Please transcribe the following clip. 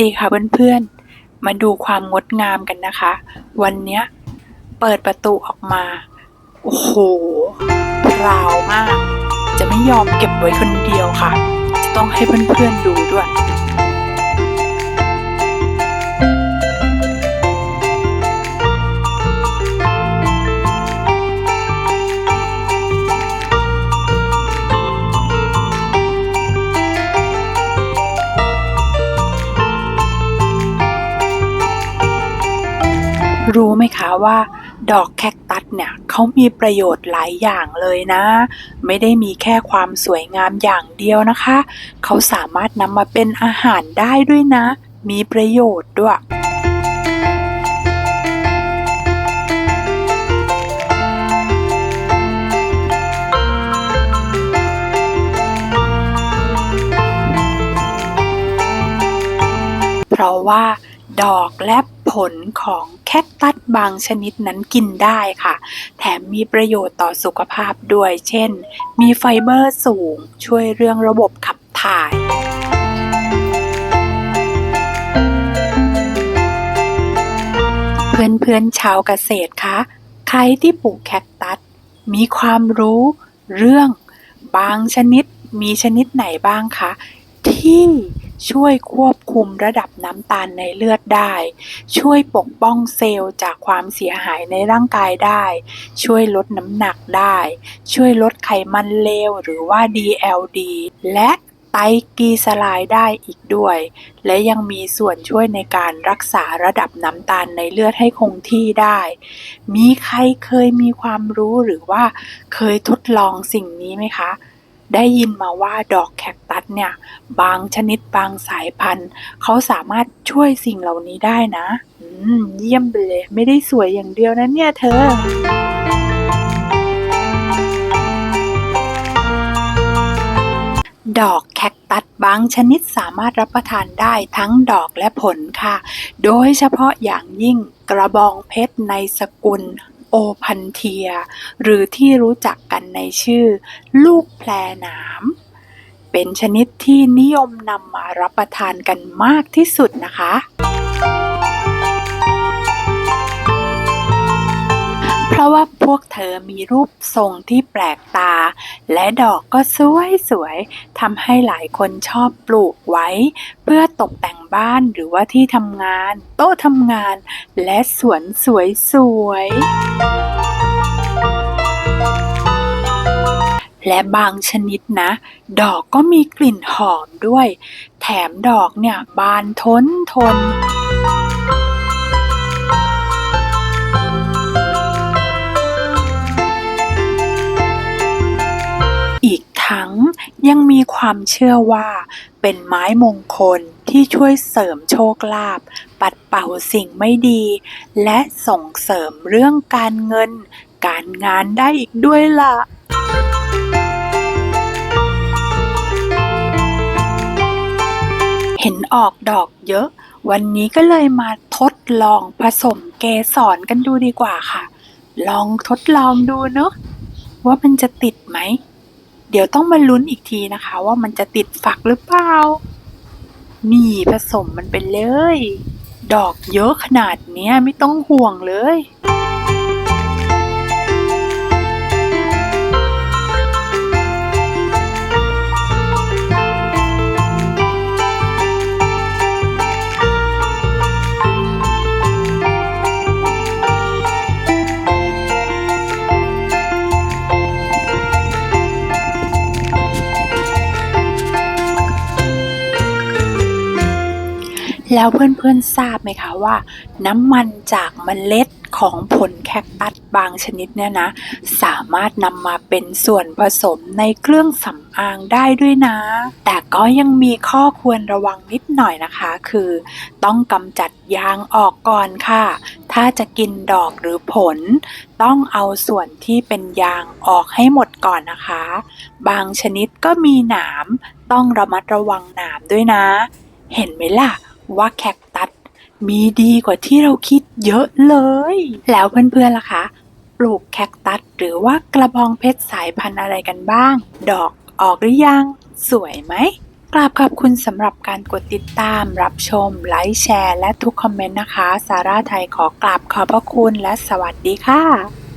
ดีค่ะเพื่อนๆ มาดูความงดงามกันนะคะ วันเนี้ยเปิดประตูออกมา โอ้โหพราวมาก จะไม่ยอมเก็บไว้คนเดียวค่ะ จะต้องให้เพื่อนๆดูด้วย รู้ไหมคะว่า ดอกแคคตัสเนี่ยเขามีประโยชน์หลายอย่างเลยนะ ไม่ได้มีแค่ความสวยงามอย่างเดียวนะคะ เขาสามารถนำมาเป็นอาหารได้ด้วยนะ มีประโยชน์ด้วยเพราะว่า ดอกและ ผลของแคคตัสบางชนิดนั้นกินได้ค่ะ แถมมีประโยชน์ต่อสุขภาพด้วย เช่น มีไฟเบอร์สูง ช่วยเรื่องระบบขับถ่ายเพื่อนๆชาวเกษตรคะใครที่ปลูกแคคตัส มีความรู้เรื่องบางชนิดมีชนิดไหนบ้างคะ ที่ ช่วยควบคุมระดับน้ำตาลในเลือดได้ ช่วยปกป้องเซลล์จากความเสียหายในร่างกายได้ ช่วยลดน้ำหนักได้ ช่วยลดไขมันเลวหรือว่า DLD และไตรกลีเซอไรด์ได้อีกด้วย และยังมีส่วนช่วยในการรักษาระดับน้ำตาลในเลือดให้คงที่ได้ มีใครเคยมีความรู้หรือว่าเคยทดลองสิ่งนี้ไหมคะ ได้ยินมาว่าดอกแคคตัสเนี่ย บางชนิดบางสายพันธุ์เขาสามารถช่วยสิ่งเหล่านี้ได้นะ อืม เยี่ยมไปเลย ไม่ได้สวยอย่างเดียวนะเนี่ยเธอดอกแคคตัสบางชนิดสามารถรับประทานได้ทั้งดอกและผลค่ะ โดยเฉพาะอย่างยิ่งกระบองเพชรในสกุล โอพันเทีย หรือที่รู้จักกันในชื่อ ลูกแพรหนาม เป็นชนิดที่นิยมนำมารับประทานกันมากที่สุดนะคะ ว่าพวกเธอมีรูปทรงที่แปลกตา และดอกก็สวยสวยๆทำให้หลายคนชอบปลูกไว้ เพื่อตกแต่งบ้านหรือว่าที่ทำงาน โต๊ะทำงาน และสวนสวยๆและบางชนิดนะ ดอกก็มีกลิ่นหอมด้วย แถมดอกเนี่ยบานทนทน ยังมีความเชื่อว่าเป็นไม้มงคลที่ช่วยเสริมโชคลาภ ปัดเป่าสิ่งไม่ดี และส่งเสริมเรื่องการเงิน การงานได้อีกด้วยล่ะเห็นออกดอกเยอะ วันนี้ก็เลยมาทดลองผสมเกสรกันดูดีกว่าค่ะ ลองทดลองดูเนอะว่ามันจะติดไหม เดี๋ยวต้องมาลุ้นอีกทีนะคะ ว่ามันจะติดฝักหรือเปล่า นี่ผสมมันไปเลย ดอกเยอะขนาดเนี้ยไม่ต้องห่วงเลย แล้วเพื่อนๆทราบไหมคะว่า น้ำมันจากเมล็ดของผลแคคตัสบางชนิดเนี่ยนะ สามารถนำมาเป็นส่วนผสมในเครื่องสำอางได้ด้วยนะ แต่ก็ยังมีข้อควรระวังนิดหน่อยนะคะ คือ ต้องกำจัดยางออกก่อนค่ะ ถ้าจะกินดอกหรือผล ต้องเอาส่วนที่เป็นยางออกให้หมดก่อนนะคะ บางชนิดก็มีหนามต้องระมัดระวังหนามด้วยนะ เห็นไหมล่ะ ว่าแคคตัสมีดีกว่าที่เราคิดเยอะเลย แล้วเพื่อนๆล่ะคะปลูกแคคตัสหรือว่ากระบองเพชรสายพันธุ์อะไรกันบ้าง ดอกออกหรือยัง สวยไหมกราบขอบคุณสำหรับการกดติดตาม รับชม ไลค์แชร์ และทุกคอมเมนต์นะคะซาร่าไทยขอกราบขอบพระคุณและสวัสดีค่ะ